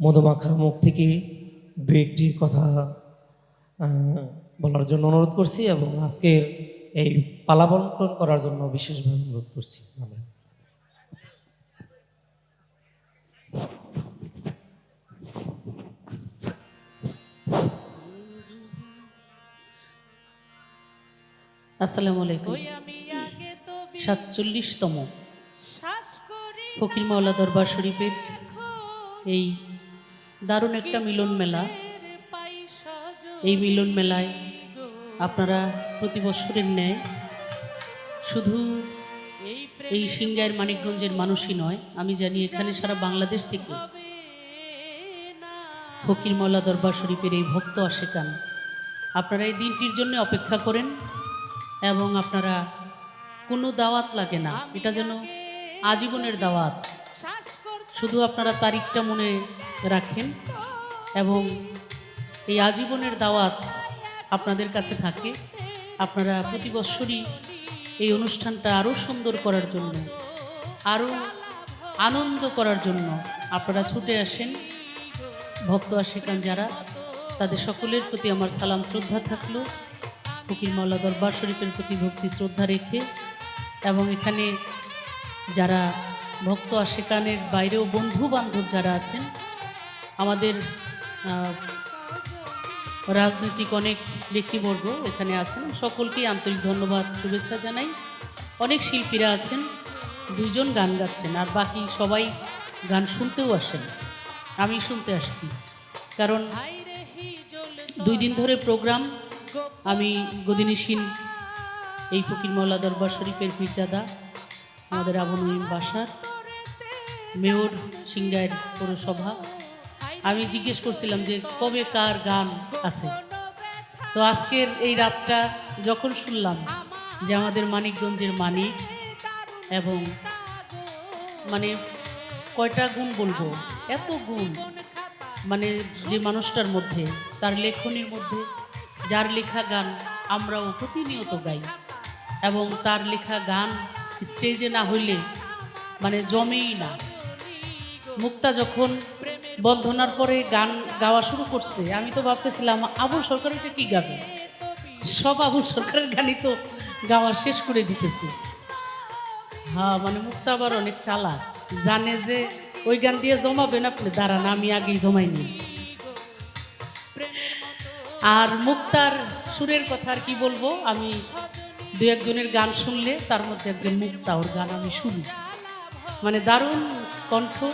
মধুমাখা মুখ থেকে দু একটি কথা আহ, বলার জন্য অনুরোধ করছি এবং আজকের এই পালা বন্টন করার জন্য বিশেষভাবে অনুরোধ করছি আমরা। আসসালামু আলাইকুম। সাতচল্লিশতম ফকির মাওলা দরবার শরীফের এই দারুণ একটা মিলন মেলা। এই মিলন মেলায় আপনারা প্রতি বছরের ন্যায় শুধু এই সিংগাইয়ের মানিকগঞ্জের মানুষই নয়, আমি জানি এখানে সারা বাংলাদেশ থেকে ফকির মাওলা দরবার শরীফের এই ভক্ত আশেকান আপনারা এই দিনটির জন্য অপেক্ষা করেন এবং আপনারা কোনো দাওয়াত লাগে না। এটা যেন আজীবনের দাওয়াত। শুধু আপনারা তারিখটা মনে রাখেন এবং এই আজীবনের দাওয়াত আপনাদের কাছে থাকে। আপনারা প্রতি বৎসরই এই অনুষ্ঠানটা আরও সুন্দর করার জন্য আরও আনন্দ করার জন্য আপনারা ছুটে আসেন। ভক্ত আশেকান যারা, তাদের সকলের প্রতি আমার সালাম শ্রদ্ধা থাকল। ফকির মাওলা দরবার শরীফের প্রতি ভক্তি শ্রদ্ধা রেখে এবং এখানে যারা ভক্ত আশেকানের বাইরেও বন্ধু বান্ধব যারা আছেন আমাদের রাজনৈতিক অনেক ব্যক্তিবর্গ এখানে আছেন। সকলকেই আন্তরিক ধন্যবাদ, শুভেচ্ছা জানাই। অনেক শিল্পীরা আছেন, দুইজন গান গাচ্ছেন, আর বাকি সবাই গান শুনতেও আসেন। আমি শুনতে আসছি, কারণ দুই দিন ধরে প্রোগ্রাম, আমি গদিনীসীন এই ফকির মৌলা দরবার শরীফের পীরজাদা, আমাদের আবু নঈম বাসার মেয়র সিংগাইয়ের পৌরসভা আমি জিজ্ঞেস করছিলাম যে কবে কার গান আছে? তো আজকের এই রাতটা যখন শুনলাম যে আমাদের মানিকগঞ্জের মানিক এবং মানে কয়টা গুণ বলব? এত গুণ। মানে যে মানুষটার মধ্যে, তার লেখনির মধ্যে, যার লেখা গান আমরাও প্রতিনিয়ত গাই। এবং তার লেখা গান স্টেজে না হইলে মানে জমেই না। মুক্তা যখন বন্ধনার পরে গান গাওয়া শুরু করছে। আমি তো ভাবতেছিলাম, আবুল সরকার এটা কি গাবে? সব আবুল সরকারের গানই তো গাওয়া শেষ করে দিতেছে। হ্যাঁ মানে মুক্তা আবার অনেক চালা জানে যে ওই গান দিয়ে জমাবেন আপনি, দাঁড়ান, আমি আগেই জমাই নিই। আর মুক্তার সুরের কথা আর কি বলব? আমি দু একজনের গান শুনলে, তার মধ্যে একজন মুক্তা, ওর গান আমি শুনি। মানে দারুণ কণ্ঠ।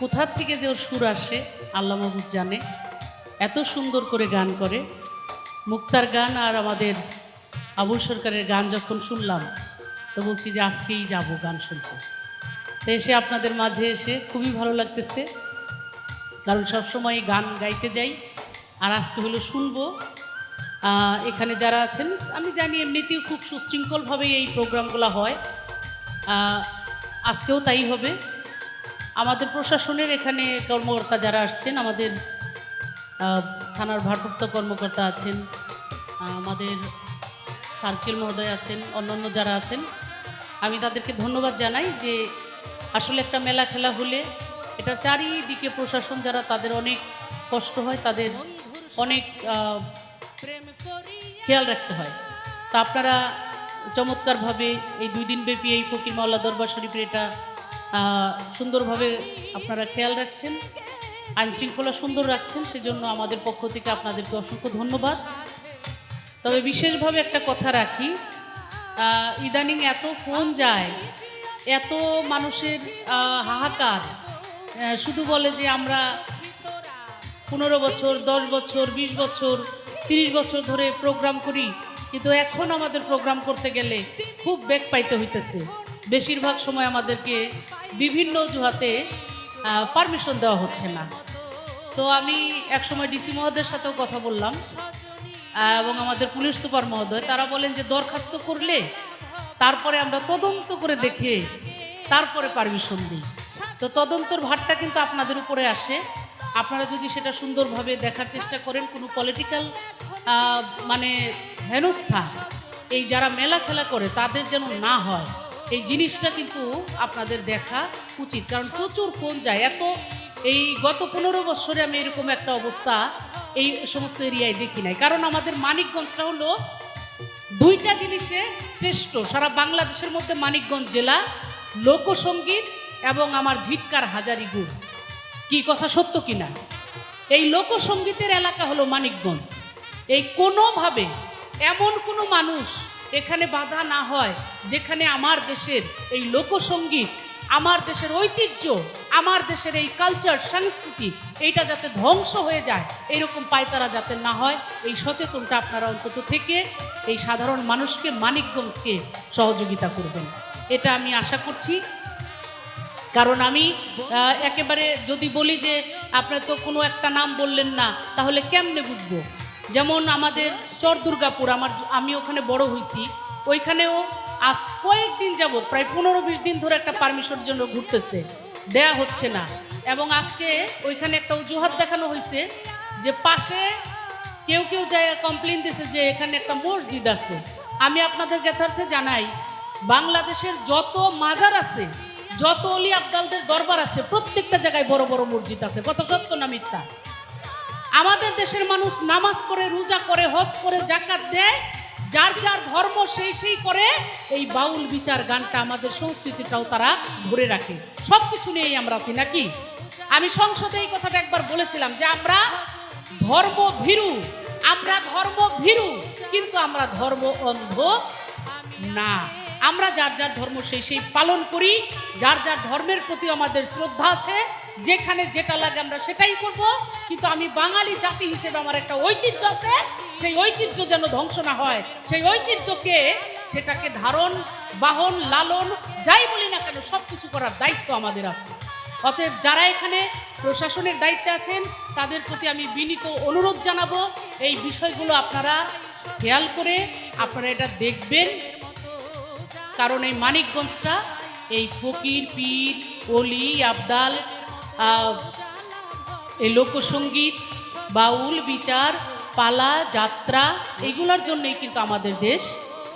কোথার থেকে যে ওর সুর আসে, আল্লাহ মাহবুব জানে। এত সুন্দর করে গান করে। মুক্তার গান আর আমাদের আবুল সরকারের গান যখন শুনলাম, তো বলছি যে আজকেই যাব গান শুনতে। তো এসে আপনাদের মাঝে এসে খুবই ভালো লাগতেছে। কারণ সবসময় গান গাইতে যাই। আর আজকে হলো শুনব। এখানে যারা আছেন, আমি জানি এমনিতেও খুব সুশৃঙ্খলভাবে এই প্রোগ্রামগুলো হয়। আজকেও তাই হবে। আমাদের প্রশাসনের এখানে কর্মকর্তা যারা আসছেন, আমাদের থানার ভারপ্রাপ্ত কর্মকর্তা আছেন আমাদের সার্কেল মহোদয় আছেন, অন্যান্য যারা আছেন, আমি তাদেরকে ধন্যবাদ জানাই যে আসলে একটা মেলা খেলা হলে এটা চারিদিকে প্রশাসন যারা তাদের অনেক কষ্ট হয়, তাদের অনেক খেয়াল রাখতে হয়। তা আপনারা চমৎকারভাবে এই দুই দিন ব্যাপী এই ফকির মাওলা দরবার শরীফের এটা সুন্দরভাবে আপনারা খেয়াল রাখছেন, আইন শৃঙ্খলা সুন্দর রাখছেন, সেজন্য আমাদের পক্ষ থেকে আপনাদেরকে অসংখ্য ধন্যবাদ। তবে বিশেষভাবে একটা কথা রাখি ইদানিং এত ফোন যায়, এত মানুষের হাহাকার শুধু বলে যে আমরা পনেরো বছর, দশ বছর, বিশ বছর, তিরিশ বছর ধরে প্রোগ্রাম করি, কিন্তু এখন আমাদের প্রোগ্রাম করতে গেলে খুব বেগ পাইতে হইতেছে। বেশিরভাগ সময় আমাদেরকে বিভিন্ন অজুহাতে পারমিশন দেওয়া হচ্ছে না। তো আমি একসময় ডিসি মহোদয়ের সাথেও কথা বললাম এবং আমাদের পুলিশ সুপার মহোদয়, তারা বলেন যে দরখাস্ত করলে তারপরে আমরা তদন্ত করে দেখে তারপরে পারমিশন দিই। তো তদন্তর ভারটা কিন্তু আপনাদের উপরে আসে। আপনারা যদি সেটা সুন্দরভাবে দেখার চেষ্টা করেন, কোনো পলিটিক্যাল মানে হেনস্থা, এই যারা মেলা খেলা করে, তাদের যেন না হয়। এই জিনিসটা কিন্তু আপনাদের দেখা উচিত। কারণ প্রচুর ফোন যায়। এত এই গত পনেরো বছরে আমি এরকম একটা অবস্থা এই সমস্ত এরিয়ায় দেখি নাই। কারণ আমাদের মানিকগঞ্জটা হলো দুইটা জিনিসে শ্রেষ্ঠ। সারা বাংলাদেশের মধ্যে মানিকগঞ্জ জেলা লোকসঙ্গীত এবং আমার ঝিটকার হাজারি গুড়। কি কথা সত্য কিনা? এই লোকসঙ্গীতের এলাকা হলো মানিকগঞ্জ। এই কোনোভাবে এমন কোনো মানুষ এখানে বাধা না হয়, যেখানে আমার দেশের এই লোকসঙ্গীত আমার দেশের ঐতিহ্য, আমার দেশের এই কালচার সংস্কৃতি, এইটা যাতে ধ্বংস হয়ে যায় এইরকম পায়তারা যাতে না হয়, এই সচেতনটা আপনারা অন্তত থেকে এই সাধারণ মানুষকে, মানিকগঞ্জকে সহযোগিতা করবেন। এটা আমি আশা করছি। কারণ আমি একেবারে যদি বলি যে আপনার তো কোনো একটা নাম বললেন না, তাহলে কেমনে বুঝব? যেমন আমাদের চর দুর্গাপুর, আমার আমি ওখানে বড় হয়েছি ওইখানেও আজ কয়েকদিন যাবৎ, প্রায় পনেরো বিশ দিন ধরে একটা পারমিশনের জন্য ঘুরতেছে, দেয়া হচ্ছে না। এবং আজকে ওইখানে একটা অজুহাত দেখানো হয়েছে যে পাশে কেউ কেউ যায় কমপ্লেন দিছে যে এখানে একটা মসজিদ আছে। আমি আপনাদের জ্ঞাতার্থে জানাই, বাংলাদেশের যত মাজার আছে, যত অলি আবদালদের দরবার আছে, প্রত্যেকটা জায়গায় বড় বড় মসজিদ আছে কত সত্য না মিথ্যা? আমাদের দেশের মানুষ নামাজ পড়ে, রোজা করে, হজ করে জাকাত দেয়, যার যার ধর্ম সেই সেই করে, এই বাউল বিচার গানটা আমাদের সংস্কৃতিটাও তারা ধরে রাখে। সব কিছু নিয়েই আমরা আছি, নাকি? আমি সংসদে এই কথাটা একবার বলেছিলাম যে আমরা ধর্ম ভীরু আমরা ধর্ম ভীরু কিন্তু আমরা ধর্ম অন্ধ না। আমরা যার যার ধর্ম সেই সেই পালন করি, যার যার ধর্মের প্রতি আমাদের শ্রদ্ধা আছে যেখানে যেটা লাগে আমরা সেটাই করব। কিন্তু আমি বাঙালি জাতি হিসেবে আমার একটা ঐতিহ্য আছে। সেই ঐতিহ্য যেন ধ্বংস না হয়। সেই ঐতিহ্যকে, সেটাকে ধারণ, বাহন, লালন, যাই বলি না কেন সব কিছু করার দায়িত্ব আমাদের আছে। অতএব যারা এখানে প্রশাসনের দায়িত্বে আছেন, তাদের প্রতি আমি বিনীত অনুরোধ জানাব। এই বিষয়গুলো আপনারা খেয়াল করে আপনারা এটা দেখবেন। কারণ এই মানিকগঞ্জটা, এই ফকির, পীর অলি আবদাল লোকসঙ্গীত বাউল, বিচার, পালা, যাত্রা, এগুলোর জন্যই কিন্তু আমাদের দেশ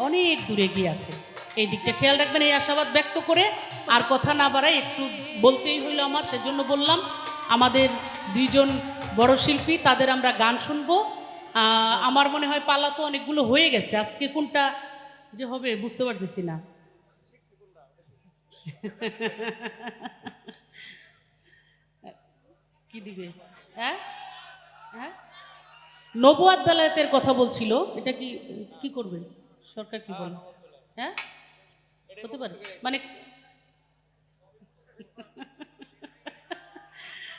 অনেক দূরে গিয়ে আছে। এই দিকটা খেয়াল রাখবেন, এই আশাবাদ ব্যক্ত করে। আর কথা না বাড়াই একটু বলতেই হইল আমার, সেজন্য বললাম, আমাদের দুইজন বড় শিল্পী, তাদের আমরা গান শুনব। আমার মনে হয় পালা তো অনেকগুলো হয়ে গেছে, আজকে কোনটা যে হবে বুঝতে পারতেছি না। কি দিবে? হ্যাঁ? হ্যাঁ? নবুয়াদ বেলায়েতের কথা বলছিল, এটা কি কি করবে? সরকার কি বলে? হ্যাঁ? হতে পারে। মানে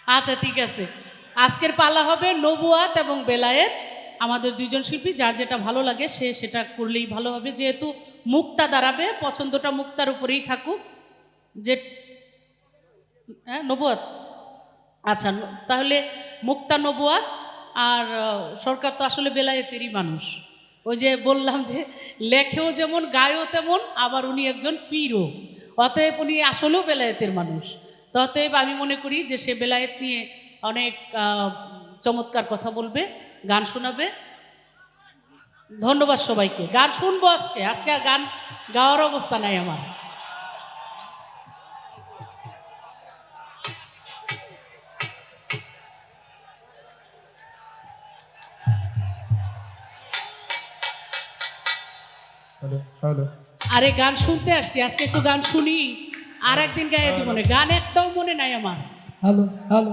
আচ্ছা ঠিক আছে। আজকের পালা হবে নবুয়াত এবং বেলায়েত। আমাদের দুইজন শিল্পী, যার যেটা ভালো লাগে, সে সেটা করলেই ভালো হবে। যেহেতু মুক্তা দাঁড়াবে, পছন্দটা মুক্তার উপরেই থাকুক। যে হ্যাঁ নবুয়াত আচ্ছা তাহলে মুক্তা নবুয়াত আর সরকার তো আসলে বেলায়েতেরই মানুষ। ওই যে বললাম যে, লেখেও যেমন, গায়েও তেমন, আবার উনি একজন পীরও। অতএব উনি আসলেও বেলায়েতের মানুষ। তো অতএব আমি মনে করি যে, সে বেলায়েত নিয়ে অনেক চমৎকার কথা বলবে, গান শোনাবে। ধন্যবাদ সবাইকে। গান শুনব আজকে। আজকে আর গান গাওয়ার অবস্থা নাই আমার। আরে গান শুনতে আসছি আজকে একটু গান শুনি। আর একদিন গায়ে দিব গান একটাও মনে নাই আমার। Hello hello